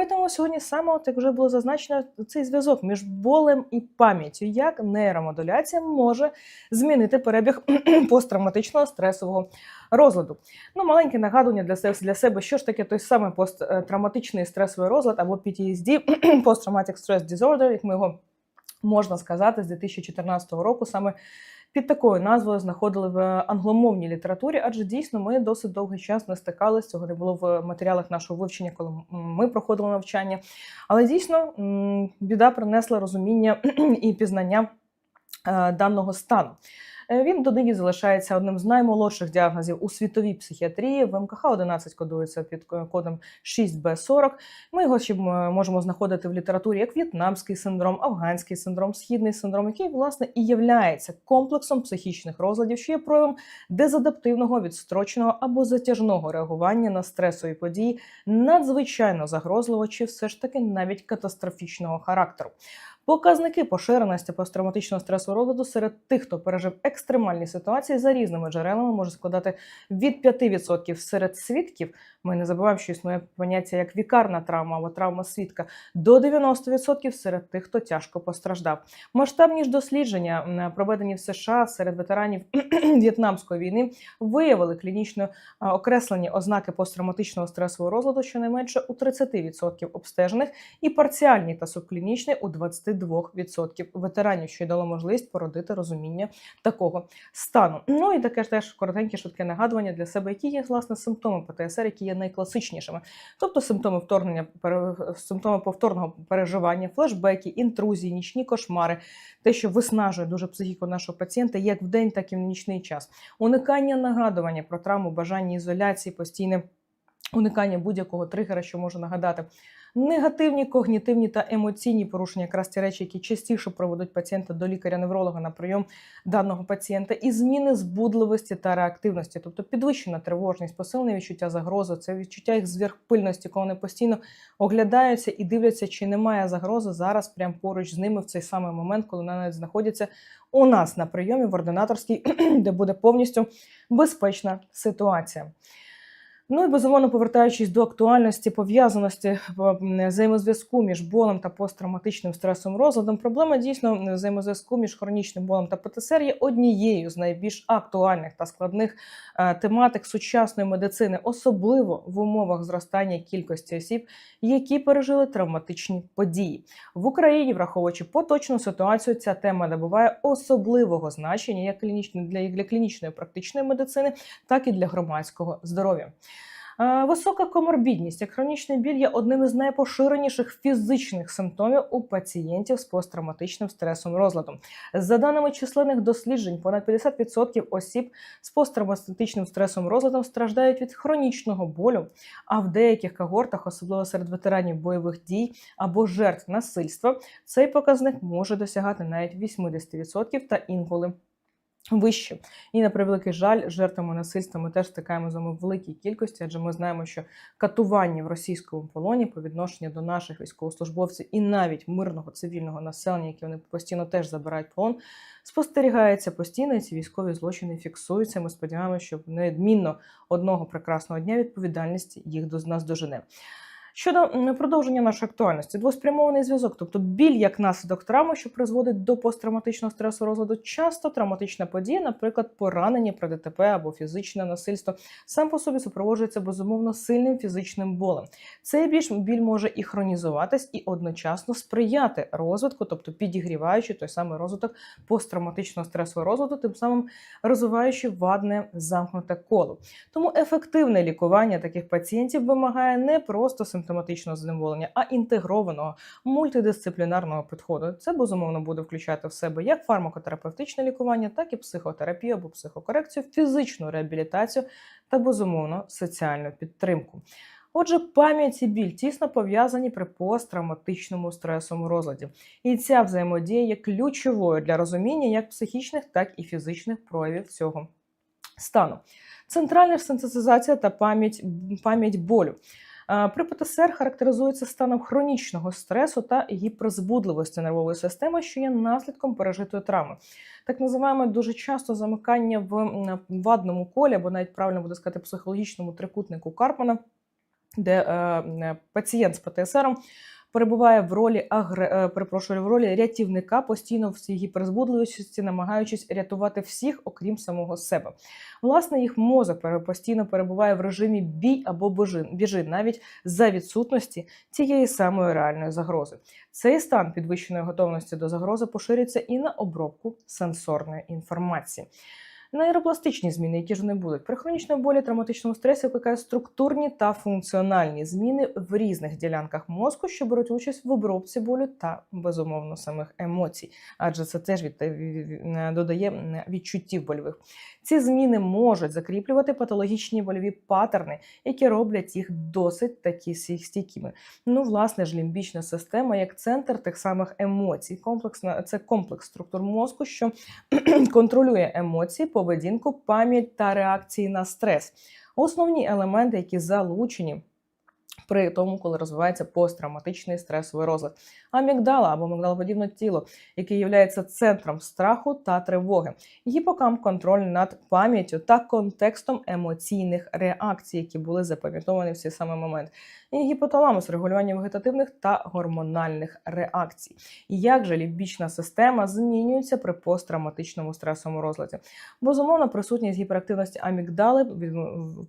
Говоритимемо сьогодні саме, як вже було зазначено, цей зв'язок між болем і пам'яттю, як нейромодуляція може змінити перебіг посттравматичного стресового розладу. Ну, маленьке нагадування для себе, для себе, що ж таке той самий посттравматичний стресовий розлад або PTSD, Post-Traumatic Stress Disorder, як ми його можна сказати, з 2014 року саме під такою назвою знаходили в англомовній літературі, адже дійсно ми досить довгий час не стикалися. Цього не було в матеріалах нашого вивчення, коли ми проходили навчання. Але дійсно біда принесла розуміння і пізнання е, даного стану. Е, Він донині залишається одним з наймолодших діагнозів у світовій психіатрії. В МКХ 11 кодується під кодом 6Б40. Ми його ще можемо знаходити в літературі як в'єтнамський синдром, афганський синдром, східний синдром, який власне і являється комплексом психічних розладів, що є проявом дезадаптивного, відстроченого або затяжного реагування на стресові події, надзвичайно загрозливо чи все ж таки навіть катастрофічного характеру. Показники поширеності посттравматичного стресового розладу серед тих, хто пережив екстремальні ситуації за різними джерелами, може складати від 5% серед свідків. Ми не забуваємо, що існує поняття як вікарна травма або травма свідка, до 90% серед тих, хто тяжко постраждав. Масштабні ж дослідження, проведені в США серед ветеранів В'єтнамської війни, виявили клінічно окреслені ознаки посттравматичного стресового розладу щонайменше у 30% обстежених і парціальні та субклінічні у 22% ветеранів, що й дало можливість породити розуміння такого стану. Ну і таке ж теж коротеньке швидке нагадування для себе, які є власне симптоми ПТСР, які є найкласичнішими, тобто симптоми вторгнення, симптоми повторного переживання, флешбеки, інтрузії, нічні кошмари, те, що виснажує дуже психіку нашого пацієнта, як в день, так і в нічний час, уникання нагадування про травму, бажання ізоляції, постійне уникання будь-якого тригера, що може нагадати. Негативні когнітивні та емоційні порушення, якраз ті речі, які частіше проводять пацієнта до лікаря-невролога на прийом даного пацієнта, і зміни збудливості та реактивності, тобто підвищена тривожність, посилене відчуття загрози, це відчуття їх зверхпильності, коли вони постійно оглядаються і дивляться, чи немає загрози зараз, прямо поруч з ними в цей самий момент, коли вони навіть знаходяться у нас на прийомі в ординаторській, де буде повністю безпечна ситуація. Ну і безумовно, повертаючись до актуальності пов'язаності взаємозв'язку між болем та посттравматичним стресовим розладом, проблема дійсно взаємозв'язку між хронічним болем та ПТСР є однією з найбільш актуальних та складних е, тематик сучасної медицини, особливо в умовах зростання кількості осіб, які пережили травматичні події в Україні, враховуючи поточну ситуацію, ця тема набуває особливого значення як для, для клінічної практичної медицини, так і для громадського здоров'я. Висока коморбідність, як хронічний біль є одним із найпоширеніших фізичних симптомів у пацієнтів з посттравматичним стресовим розладом. За даними численних досліджень, понад 50% осіб з посттравматичним стресовим розладом страждають від хронічного болю, а в деяких когортах, особливо серед ветеранів бойових дій або жертв насильства, цей показник може досягати навіть 80% та інколи вище. І на превеликий жаль, жертвами насильства ми теж стикаємо з вами в великій кількості, адже ми знаємо, що катування в російському полоні по відношенню до наших військовослужбовців і навіть мирного цивільного населення, які вони постійно теж забирають полон, спостерігається постійно. і Ці військові злочини фіксуються. Ми сподіваємося, що неодмінно одного прекрасного дня відповідальність їх до нас дожене. Щодо продовження нашої актуальності, двоспрямований зв'язок, тобто біль як наслідок травми, що призводить до посттравматичного стресу розладу, часто травматична подія, наприклад, поранення при ДТП або фізичне насильство, сам по собі супроводжується безумовно сильним фізичним болем. Цей біль, біль може і хронізуватись, і одночасно сприяти розвитку, тобто підігріваючи той самий розвиток посттравматичного стресового розладу, тим самим розвиваючи вадне замкнуте коло. Тому ефективне лікування таких пацієнтів вимагає не просто симптоматичного зневолення, а інтегрованого мультидисциплінарного підходу. Це безумовно буде включати в себе як фармакотерапевтичне лікування, так і психотерапію або психокорекцію, фізичну реабілітацію та безумовно соціальну підтримку. Отже, пам'ять і біль тісно пов'язані при посттравматичному стресовому розладі, і ця взаємодія є ключовою для розуміння як психічних, так і фізичних проявів цього стану. Центральна синтезація та пам'ять пам'ять болю. При ПТСР характеризується станом хронічного стресу та гіперзбудливості нервової системи, що є наслідком пережитої травми. Так називаємо дуже часто замикання в вадному колі, або навіть правильно буде сказати психологічному трикутнику Карпмана. де е, пацієнт з ПТСР перебуває в ролі агре... е, перепрошую, в ролі рятівника, постійно в цій гіперзбудливості, намагаючись рятувати всіх, окрім самого себе. Власне, їх мозок постійно перебуває в режимі бій або біжи, навіть за відсутності цієї самої реальної загрози. Цей стан підвищеної готовності до загрози поширюється і на обробку сенсорної інформації. Нейропластичні зміни, які ж вони будуть. При хронічному болі травматичному стресі викликають структурні та функціональні зміни в різних ділянках мозку, що беруть участь в обробці болю та безумовно самих емоцій, адже це теж від- додає відчуттів больових. Ці зміни можуть закріплювати патологічні вольові паттерни, які роблять їх досить такі стійкими. Ну, власне ж, лімбічна система як центр тих самих емоцій. Комплексна це комплекс структур мозку, що контролює емоції, поведінку, пам'ять та реакції на стрес. Основні елементи, які залучені. При тому, коли розвивається посттравматичний стресовий розлад, амігдала або мигдалоподібне тіло, яке є центром страху та тривоги, гіпокамп контроль над пам'яттю та контекстом емоційних реакцій, які були запам'ятовані в цей самий момент, і гіпоталамус регулювання вегетативних та гормональних реакцій. І як же лімбічна система змінюється при посттравматичному стресовому розладі? Безумовно, присутність гіперактивності амігдали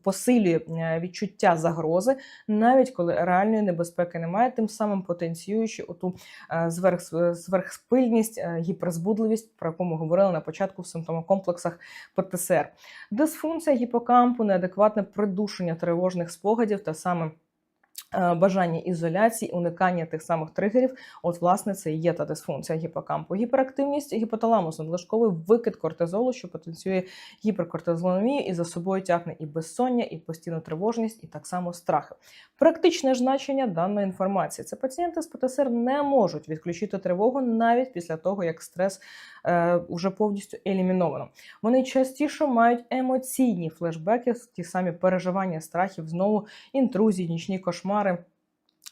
посилює е, відчуття загрози, навіть коли реальної небезпеки немає, тим самим потенціюючи оту е, зверх, зверхспильність, е, гіперзбудливість, про яку ми говорили на початку в симптомокомплексах ПТСР. Дисфункція гіпокампу, неадекватне придушення тривожних спогадів та саме. Е, Бажання ізоляції, уникання тих самих тригерів, от власне це і є та дисфункція гіпокампу. Гіперактивність гіпоталамусу, надлишковий викид кортизолу, що потенціює гіперкортизоломію і за собою тягне і безсоння, і постійну тривожність, і так само страхи. Практичне значення даної інформації. Це пацієнти з ПТСР не можуть відключити тривогу навіть після того, як стрес е, вже повністю еліміновано. Вони частіше мають емоційні флешбеки, ті самі переживання страхів, знову інтрузії, нічні кошмари.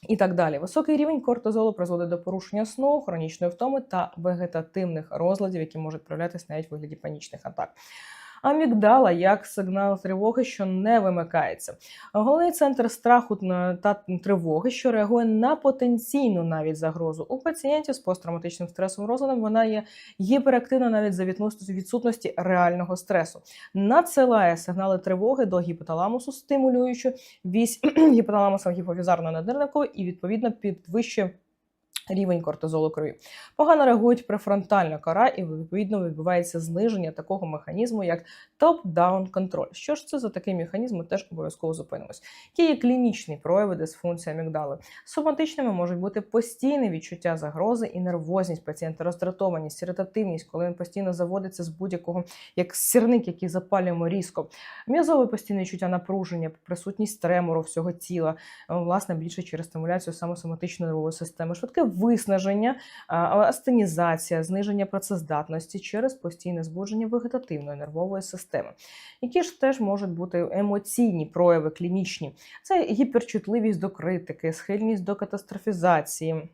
І так далі. Високий рівень кортизолу призводить до порушення сну, хронічної втоми та вегетативних розладів, які можуть проявлятися навіть в вигляді панічних атак. Амігдала як сигнал тривоги, що не вимикається. Головний центр страху та тривоги, що реагує на потенційну навіть загрозу у пацієнтів з посттравматичним стресовим розладом. Вона є гіперактивна навіть за відсутності реального стресу. Надсилає сигнали тривоги до гіпоталамусу, стимулюючи вісь гіпоталамусом гіпофізарно-надирникову і відповідно підвищує. Рівень кортизолу крові погано реагують префронтальна кора, і відповідно відбувається зниження такого механізму, як топ-даун контроль. Що ж це за такий механізм? Ми теж обов'язково зупинимось. Які є клінічні прояви дисфункції амігдали? Соматичними можуть бути постійне відчуття загрози і нервозність пацієнта, роздратованість, іритативність, коли він постійно заводиться з будь-якого як сірник, який запалюємо різко. М'язове постійне відчуття напруження, присутність тремору всього тіла, власне, більше через стимуляцію саме соматичної нервової системи, швидке виснаження, астенізація, зниження працездатності через постійне збудження вегетативної нервової системи, які ж теж можуть бути емоційні прояви клінічні. Це гіперчутливість до критики, схильність до катастрофізації.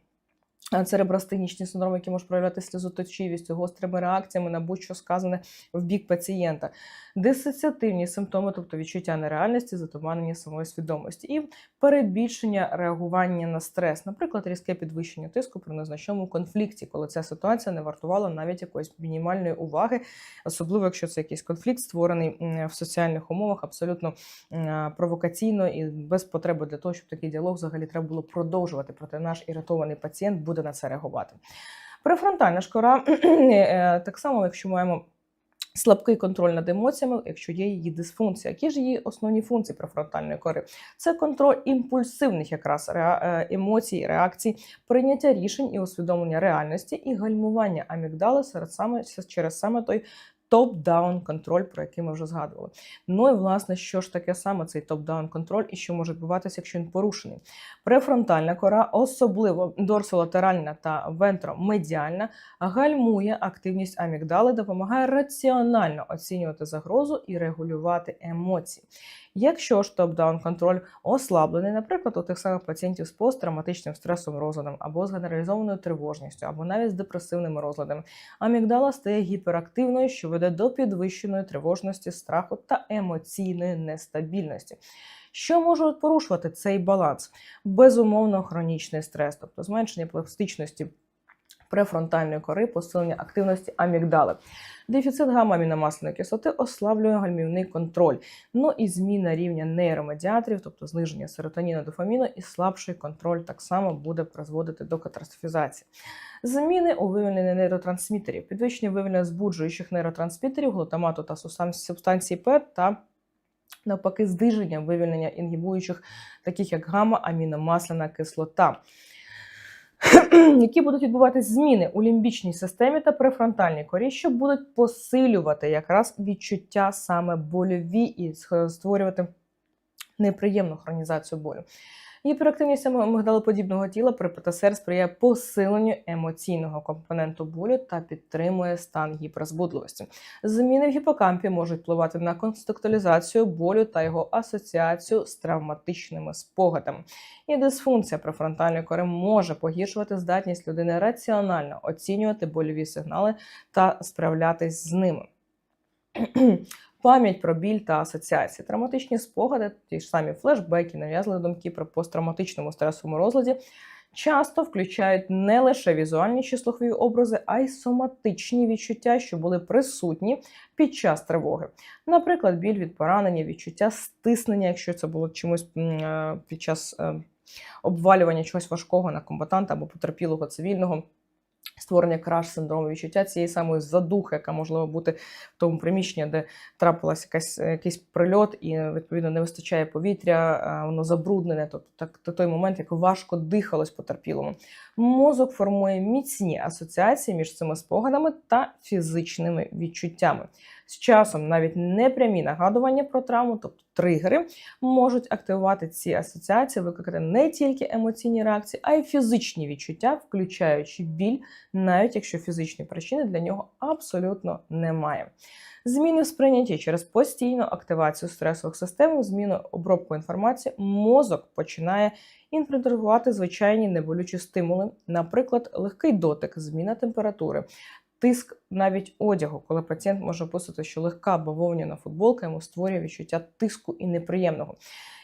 А, Церебростенічні синдроми, які можуть проявляти сльозоточивістю, гострими реакціями на будь-що сказане в бік пацієнта, дисоціативні симптоми, тобто відчуття нереальності, затуманення самої свідомості, і перебільшення реагування на стрес, наприклад, різке підвищення тиску при незначному конфлікті, коли ця ситуація не вартувала навіть якоїсь мінімальної уваги, особливо якщо це якийсь конфлікт, створений в соціальних умовах, абсолютно провокаційно і без потреби для того, щоб такий діалог взагалі треба було продовжувати. Проте наш іритований пацієнт буде на це реагувати. Префронтальна шкора е, так само, якщо маємо слабкий контроль над емоціями, якщо є її дисфункція. Які ж її основні функції префронтальної кори? Це контроль імпульсивних якраз е, емоцій, реакцій, прийняття рішень і усвідомлення реальності, і гальмування амігдали серед саме через саме той. Топ-даун контроль, про який ми вже згадували. Ну і власне, що ж таке саме цей топ-даун контроль і що може відбуватися, якщо він порушений? Префронтальна кора, особливо дорсолатеральна та вентромедіальна, гальмує активність амігдали, допомагає раціонально оцінювати загрозу і регулювати емоції. Якщо ж топ-даун контроль ослаблений, наприклад, у тих самих пацієнтів з посттравматичним стресовим розладом, або з генералізованою тривожністю, або навіть з депресивними розладами, амігдала стає гіперактивною, що веде до підвищеної тривожності, страху та емоційної нестабільності. Що може порушувати цей баланс? Безумовно, хронічний стрес, тобто зменшення пластичності префронтальної кори, посилення активності амігдали. Дефіцит гамма-аміномасляної кислоти ослаблює гальмівний контроль. Ну і зміна рівня нейромедіаторів, тобто зниження серотоніну, дофаміну і слабший контроль так само буде призводити до катастрофізації. Зміни у вивільненні нейротрансмітерів, підвищення вивільнення збуджуючих нейротрансмітерів, глутамату та субстанції П та навпаки зниження вивільнення інгібуючих, таких як гамма-аміномасляна кислота. Які будуть відбуватись зміни у лімбічній системі та префронтальній корі, що будуть посилювати якраз відчуття саме больові і створювати неприємну хронізацію болю. Гіперактивність мигдалоподібного тіла при ПТСР сприяє посиленню емоційного компоненту болю та підтримує стан гіперзбудливості. Зміни в гіпокампі можуть впливати на конструкталізацію болю та його асоціацію з травматичними спогадами. І дисфункція префронтальної кори може погіршувати здатність людини раціонально оцінювати больові сигнали та справлятись з ними. Пам'ять про біль та асоціації, травматичні спогади, ті ж самі флешбеки, нав'язливі думки про посттравматичному стресовому розладі часто включають не лише візуальні чи слухові образи, а й соматичні відчуття, що були присутні під час тривоги. Наприклад, біль від поранення, відчуття стиснення, якщо це було чомусь е, під час е, обвалювання чогось важкого на комбатанта або потерпілого цивільного створення краш синдрому відчуття цієї самої задухи, яка можливо бути в тому приміщенні, де трапилася якась якийсь прильот, і відповідно не вистачає повітря, воно забруднене. Тобто так то той момент, як важко дихалось потерпілому. Мозок формує міцні асоціації між цими спогадами та фізичними відчуттями. З часом навіть непрямі нагадування про травму, тобто тригери, можуть активувати ці асоціації, викликати не тільки емоційні реакції, а й фізичні відчуття, включаючи біль, навіть якщо фізичні причини для нього абсолютно немає. Зміни в сприйнятті через постійну активацію стресових систем, зміну обробку інформації, мозок починає інтерпретувати звичайні неболючі стимули, наприклад, легкий дотик, зміна температури, тиск навіть одягу, коли пацієнт може описати, що легка бавовняна футболка йому створює відчуття тиску і неприємного,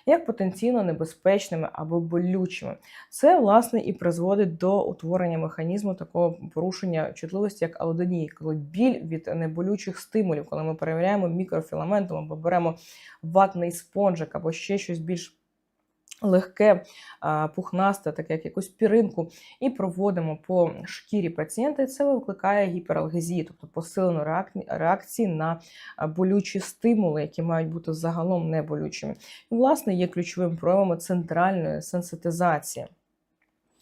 як потенційно небезпечними або болючими. Це, власне, і призводить до утворення механізму такого порушення чутливості, як аудонії, коли біль від неболючих стимулів, коли ми перевіряємо мікрофіламентом або беремо ватний спонжик або ще щось більш легке, пухнасте, таке як якусь піринку, і проводимо по шкірі пацієнта, і це викликає гіпералгезію, тобто посилену реакції на болючі стимули, які мають бути загалом неболючими. І, власне, є ключовим проявами центральної сенситизації.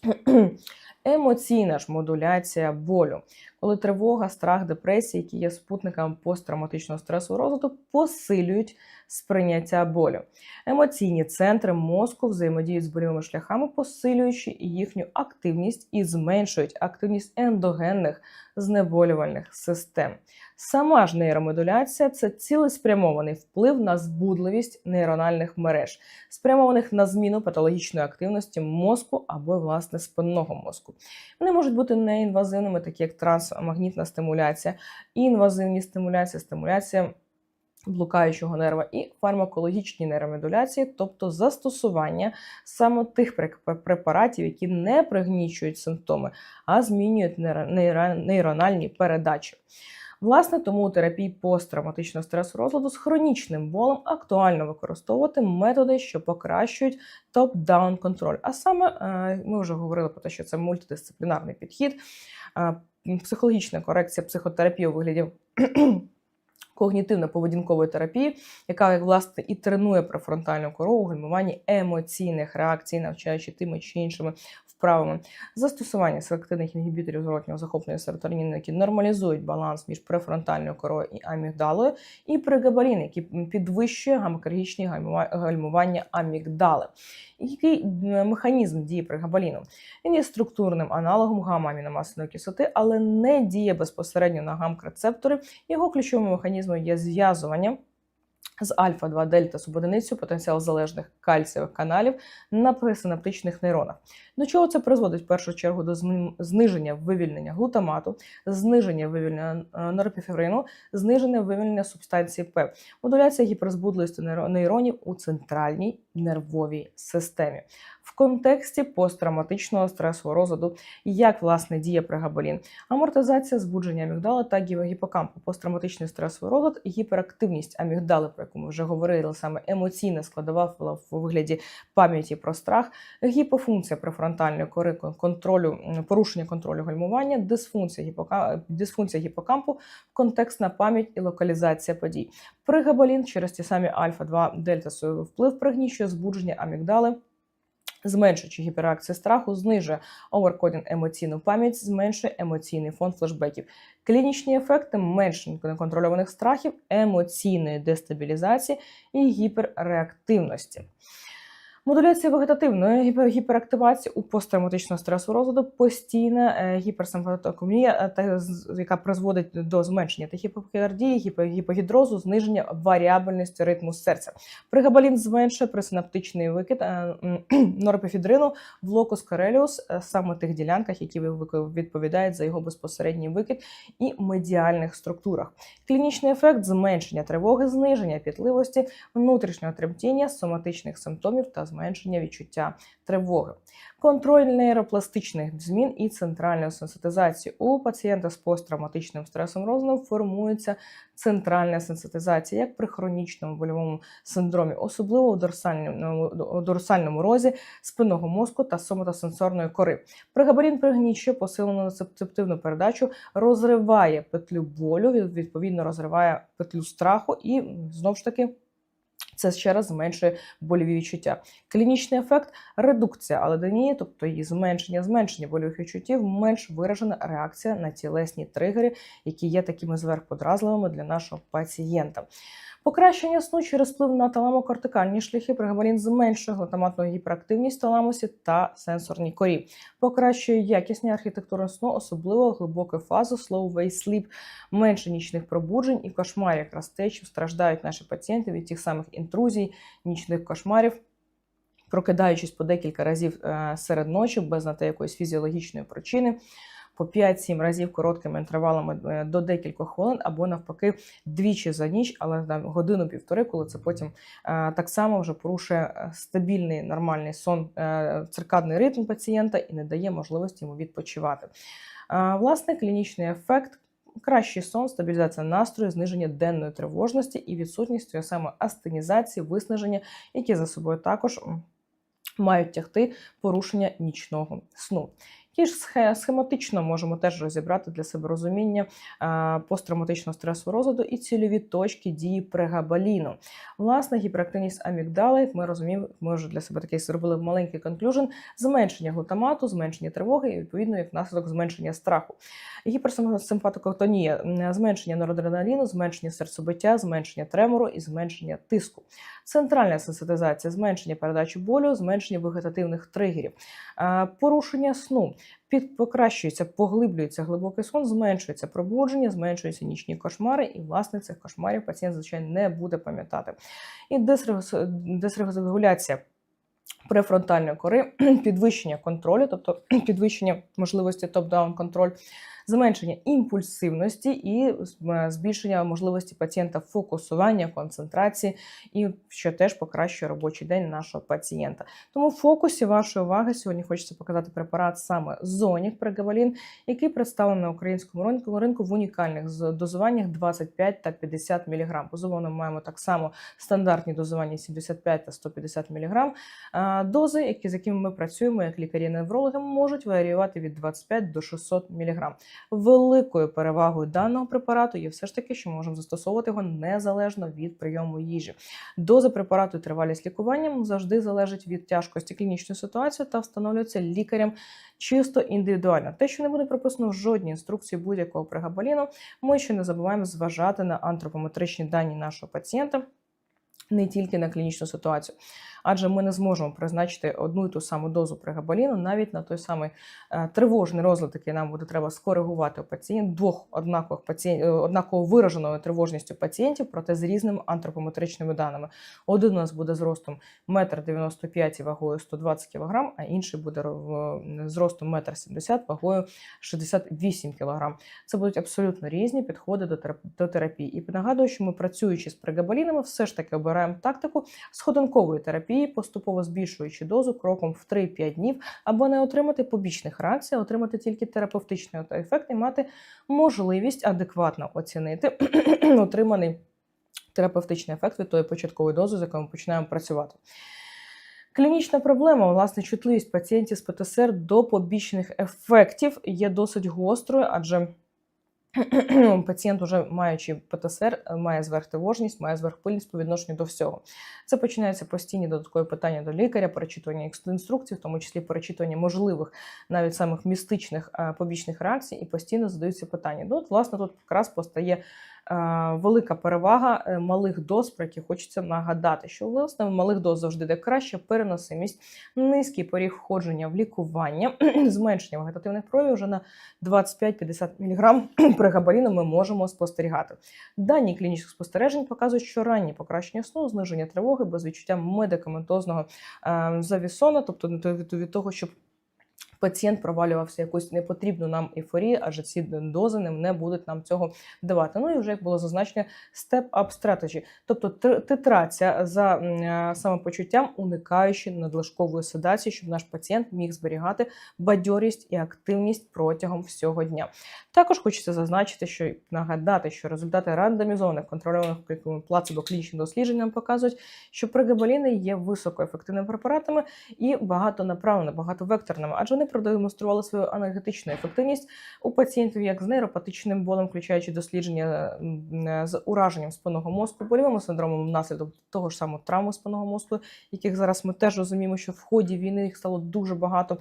Емоційна ж модуляція болю, коли тривога, страх, депресія, які є спутниками посттравматичного стресового розвитку, посилюють сприйняття болю. Емоційні центри мозку взаємодіють з болівими шляхами, посилюючи їхню активність і зменшують активність ендогенних знеболювальних систем. Сама ж нейромодуляція це цілеспрямований вплив на збудливість нейрональних мереж, спрямованих на зміну патологічної активності мозку або власне спинного мозку. Вони можуть бути неінвазивними, такі як трансмагнітна стимуляція, інвазивні стимуляція, стимуляція блукаючого нерва і фармакологічні нейромодуляції, тобто застосування саме тих препаратів, які не пригнічують симптоми, а змінюють нейрональні передачі. Власне, тому у терапії посттравматичного стресу розладу з хронічним болем актуально використовувати методи, що покращують топ-даун контроль. А саме е, ми вже говорили про те, що це мультидисциплінарний підхід, психологічна корекція психотерапії у вигляді когнітивно-поведінкової терапії, яка власне і тренує префронтальну кору у гальмуванні емоційних реакцій, навчаючи тими чи іншими вправами. Застосування селективних інгібіторів зворотнього захоплення серотоніну, які нормалізують баланс між префронтальною корою і амігдалою, і пригабалін, який підвищує гамакергічні гальмування амігдали. Який механізм дії пригабаліну? Він є структурним аналогом гамма-аміномасляної кислоти, але не діє безпосередньо на гамк-рецептори. Його ключовим механізмом є зв'язування з альфа-2 дельта субодиницю потенціал залежних кальцієвих каналів на пресинаптичних нейронах. До чого це призводить в першу чергу до зниження вивільнення глутамату, зниження вивільнення норпіфеврину, зниження вивільнення субстанції П, модуляція гіперзбудливості нейро- нейронів у центральній нервовій системі. В контексті посттравматичного стресового розладу, як власне діє прегабалін, амортизація збудження амігдала та гі- гіпокампу, посттравматичний стресовий розлад, гіперактивність амігдали, про яку ми вже говорили, саме емоційна складова в вигляді пам'яті про страх, гіпофункція префронтальної кори контролю, порушення контролю гальмування, дисфункція, гіпока... дисфункція гіпокампу, контекстна пам'ять і локалізація подій. Пригабалін через ті самі альфа-2 дельта свій вплив пригнічує збудження амігдали. Зменшуючи гіперакцію страху, знижує оверкодінг емоційну пам'ять, зменшує емоційний фон флешбеків. Клінічні ефекти менше неконтрольованих страхів, емоційної дестабілізації і гіперреактивності. Модуляція вегетативної гіперактивації у посттравматичного стресового розладу, постійна е, гіперсимпатокомія, е, та яка призводить до зменшення тахіпокардії, гіпо- гіпогідрозу, зниження варіабельності ритму серця. Пригабалін зменшує пресинаптичний викид е, м, норепефідрину в локус кареліус, е, саме тих ділянках, які відповідають за його безпосередній викид і медіальних структурах. Клінічний ефект зменшення тривоги, зниження пітливості, внутрішнього тремтіння, соматичних симптомів та зменшення відчуття тривоги. Контроль нейропластичних змін і центральної сенситизації у пацієнта з посттравматичним стресом розладом формується центральна сенситизація, як при хронічному больовому синдромі, особливо у дорсальному, дорсальному розі спинного мозку та соматосенсорної кори. Пригабарін пригнічує посилену рецептивну передачу, розриває петлю болю, від- відповідно розриває петлю страху і знову ж таки. Це ще раз зменшує больові відчуття. Клінічний ефект редукція аледенії, тобто її зменшення, зменшення больових відчуттів, менш виражена реакція на тілесні тригери, які є такими зверхподразливими для нашого пацієнта. Покращення сну через вплив на таламокортикальні шляхи пригабалін зменшує глутаматну гіперактивність таламусі та сенсорній корі, покращує якісні архітектуру сну, особливо глибоку фазу slow wave sleep, менше нічних пробуджень і кошмарів, якраз те, що страждають наші пацієнти від тих самих інтрузій, нічних кошмарів. Прокидаючись по декілька разів е, серед ночі без на те якоїсь фізіологічної причини, по 5-7 разів короткими інтервалами е, до декількох хвилин, або навпаки двічі за ніч, але на годину-півтори, коли це потім е, так само вже порушує е, стабільний нормальний сон, циркадний ритм пацієнта і не дає можливості йому відпочивати. Власне, клінічний ефект. Кращий сон, стабілізація настрою, зниження денної тривожності і відсутність саме астенізації, виснаження, які за собою також мають тягти порушення нічного сну. Які ж схематично можемо теж розібрати для себе розуміння посттравматичного стресового розладу і цільові точки дії прегабаліну. Власне, гіперактивність амігдали, ми розуміємо, ми вже для себе такий зробили маленький конклюжен, зменшення глутамату, зменшення тривоги і відповідно як наслідок зменшення страху. Гіперсимпатокотонія, зменшення норадреналіну, зменшення серцебиття, зменшення тремору і зменшення тиску. Центральна сенситизація, зменшення передачі болю, зменшення вегетативних тригерів, порушення сну. Під покращується, поглиблюється глибокий сон, зменшується пробудження, зменшуються нічні кошмари, і власне цих кошмарів пацієнт звичайно не буде пам'ятати. І дисрегу- дисрегуляція префронтальної кори, підвищення контролю, тобто підвищення можливості топ-даун контроль, зменшення імпульсивності і е, збільшення можливості пацієнта фокусування, концентрації, і що теж покращує робочий день нашого пацієнта. Тому в фокусі вашої уваги сьогодні хочеться показати препарат саме Зонік Прегавалін, який представлений на українському ринку, ринку в унікальних дозуваннях 25 та 50 мг. Ми маємо так само стандартні дозування 75 та 150 мг. Дози, які, з якими ми працюємо, як лікарі-неврологи, можуть варіювати від 25 до 600 мг. Великою перевагою даного препарату є все ж таки, що можемо застосовувати його незалежно від прийому їжі. Доза препарату і тривалість лікування завжди залежить від тяжкості клінічної ситуації та встановлюється лікарем чисто індивідуально. Те, що не буде прописано в жодній інструкції будь-якого прегабаліну, ми ще не забуваємо зважати на антропометричні дані нашого пацієнта. Не тільки на клінічну ситуацію. адже ми не зможемо призначити одну і ту саму дозу прегабаліну навіть на той самий е, тривожний розлад, який нам буде треба скоригувати у пацієнт двох однакових пацієнтів, однаково вираженою тривожністю пацієнтів, проте з різними антропометричними даними. Один у нас буде зростом 1,95 м вагою 120 кг, а інший буде зростом 1,70 м вагою 68 кг. Це будуть абсолютно різні підходи до терапії. І нагадую, що ми працюючи з прегабалінами, все ж таки обираємо тактику сходинкової терапії, поступово збільшуючи дозу кроком в 3-5 днів, аби не отримати побічних реакцій, а отримати тільки терапевтичний ефект і мати можливість адекватно оцінити отриманий терапевтичний ефект від тої початкової дози, з якою ми починаємо працювати. Клінічна проблема, власне, чутливість пацієнтів з ПТСР до побічних ефектів є досить гострою, адже пацієнт, уже маючи ПТСР, має зверхтивожність, має зверхпильність по відношенню до всього. Це починаються постійні додаткові питання до лікаря, перечитування інструкцій, в тому числі перечитування можливих навіть самих містичних е, побічних реакцій, і постійно задаються питання. Ну, от, власне, тут якраз постає е, велика перевага е, малих доз, про які хочеться нагадати, що власне в малих доз завжди йде краща переносимість, низький поріг входження в лікування, зменшення вегетативних проявів вже на 25-50 мг прегабаліну ми можемо спостерігати. Дані клінічних спостережень показують, що ранні покращення сну, зниження тривоги без відчуття медикаментозного е, завісона, тобто від, від того, щоб пацієнт провалювався якусь непотрібну нам ейфорію, адже ці дози не- будуть нам цього давати. Ну і вже як було зазначено, step-up strategy, тобто тр- титрація за е, самопочуттям, уникаючи надлишкової седації, щоб наш пацієнт міг зберігати бадьорість і активність протягом всього дня. Також хочеться зазначити, що нагадати, що результати рандомізованих контрольованих плацебо клінічних досліджень нам показують, що прегабаліни є високоефективними препаратами і багатонаправленими, багатовекторними, адже вони продемонстрували свою анергетичну ефективність у пацієнтів як з нейропатичним болем, включаючи дослідження е, з ураженням спинного мозку, больовим синдромом внаслідок того ж самого травми спинного мозку, яких зараз ми теж розуміємо, що в ході війни їх стало дуже багато.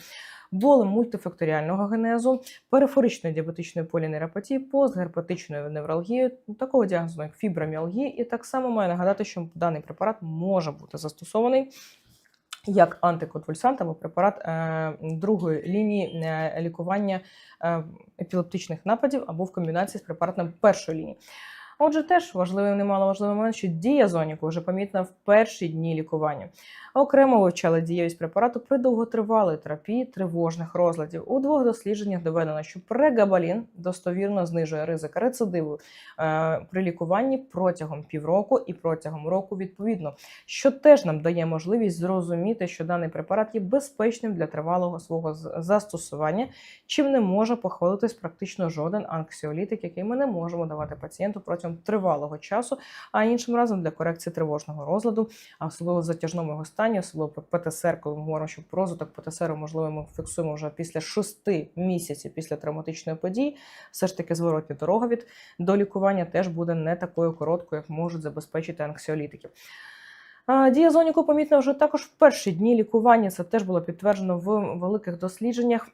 Болем мультифакторіального генезу, периферичної діабетичної полінейропатії, постгерпетичної невралгії, такого діагнозу, як фіброміалгії, і так само маю нагадати, що даний препарат може бути застосований як антиконвульсант або препарат е, другої лінії е, лікування е, епілептичних нападів або в комбінації з препаратом першої лінії. Отже, теж важливий немаловажливий момент, що дія зоніку вже помітна в перші дні лікування. Окремо вивчали дієвість препарату при довготривалій терапії тривожних розладів. У двох дослідженнях доведено, що прегабалін достовірно знижує ризик рецидиву е, при лікуванні протягом півроку і протягом року відповідно, що теж нам дає можливість зрозуміти, що даний препарат є безпечним для тривалого свого застосування, чим не може похвалитись практично жоден анксіолітик, який ми не можемо давати пацієнту протягом тривалого часу, а іншим разом для корекції тривожного розладу, а особливо затяжному його стані, особливо при ПТСР, коли ми говоримо, що розвиток ПТСР, можливо, ми фіксуємо вже після шести місяців після травматичної події, все ж таки зворотня дорога від до лікування теж буде не такою короткою, як можуть забезпечити анксіолітики. Дія зоніку помітна вже також в перші дні лікування. Це теж було підтверджено в великих дослідженнях.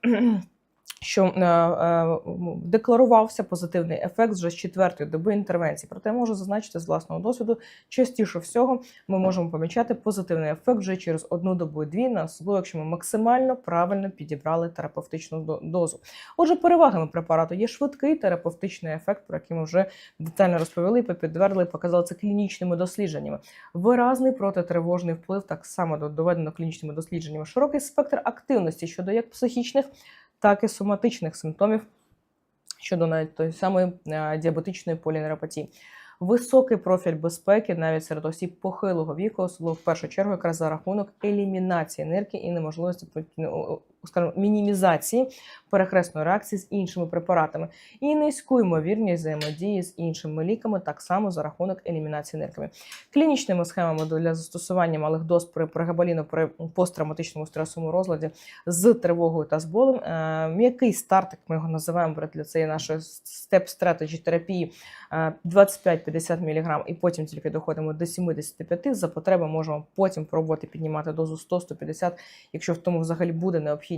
Що е, е, декларувався позитивний ефект вже з четвертої доби інтервенції. Проте можу зазначити з власного досвіду, частіше всього ми можемо помічати позитивний ефект вже через одну добу дві, на особливо, якщо ми максимально правильно підібрали терапевтичну дозу. Отже, перевагами препарату є швидкий терапевтичний ефект, про який ми вже детально розповіли, підтвердили, показали це клінічними дослідженнями. Виразний протитривожний вплив, так само доведено клінічними дослідженнями, широкий спектр активності щодо як психічних, так і соматичних симптомів щодо навіть тої самої е, діабетичної полінеропатії. Високий профіль безпеки навіть серед осіб похилого віку, особливо в першу чергу, якраз за рахунок елімінації нирки і неможливості скажімо, мінімізації перехресної реакції з іншими препаратами і низьку ймовірність взаємодії з іншими ліками, так само за рахунок елімінації енергії. Клінічними схемами для застосування малих доз при прегабаліну при посттравматичному стресовому розладі з тривогою та з болем. Е, М'який старт, як ми його називаємо для цієї нашої степ стратегії терапії е, 25-50 мг, і потім тільки доходимо до 75. За потреби можемо потім пробувати піднімати дозу 100-150, якщо в тому взагалі буде необхідність.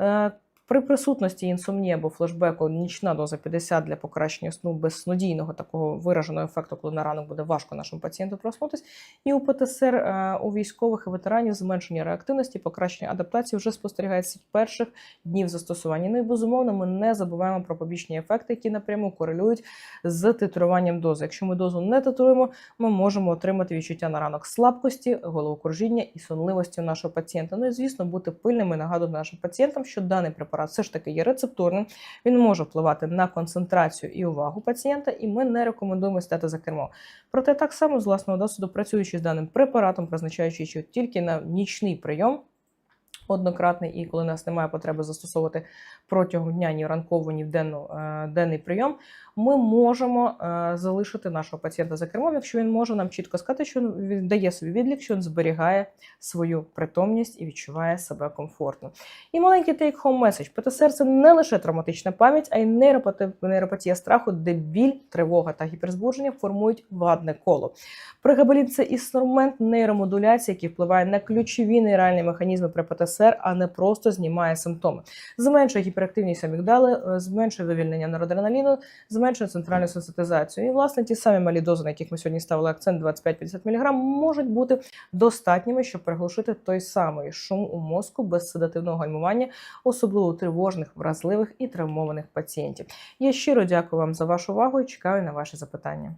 Е, При присутності інсомнії або флешбеку нічна доза 50 для покращення сну без снодійного такого вираженого ефекту, коли на ранок буде важко нашому пацієнту проснутись. І у ПТСР е, у військових і ветеранів зменшення реактивності, покращення адаптації вже спостерігається з перших днів застосування. Ну і безумовно, ми не забуваємо про побічні ефекти, які напряму корелюють з титруванням дози. Якщо ми дозу не титруємо, ми можемо отримати відчуття на ранок слабкості, головокружіння і сонливості у нашого пацієнта. Ну і звісно, бути пильними, нагадувати нашим пацієнтам, що даний препарат все ж таки є рецептурним. Він може впливати на концентрацію і увагу пацієнта, і ми не рекомендуємо стати за кермо. Проте так само з власного досвіду, працюючи з даним препаратом, призначаючи його тільки на нічний прийом. Однократний, і коли у нас немає потреби застосовувати протягом дня ні ранкову, ні в денну, е, денний прийом, ми можемо е, залишити нашого пацієнта за кермом, якщо він може нам чітко сказати, що він дає собі відлік, що він зберігає свою притомність і відчуває себе комфортно. І маленький take-home message. ПТСР – це не лише травматична пам'ять, а й нейропатія страху, де біль, тривога та гіперзбудження формують вадне коло. Пригабеліт – це інструмент нейромодуляції, який впливає на ключові нейральні механізми при ПТСР, а не просто знімає симптоми. Зменшує гіперактивність амігдали, е, зменшує вивільнення норадреналіну, зменшує центральну сенситизацію. І, власне, ті самі малі дози, на яких ми сьогодні ставили акцент 25-50 мг, можуть бути достатніми, щоб приглушити той самий шум у мозку без седативного гальмування, особливо у тривожних, вразливих і травмованих пацієнтів. Я щиро дякую вам за вашу увагу і чекаю на ваші запитання.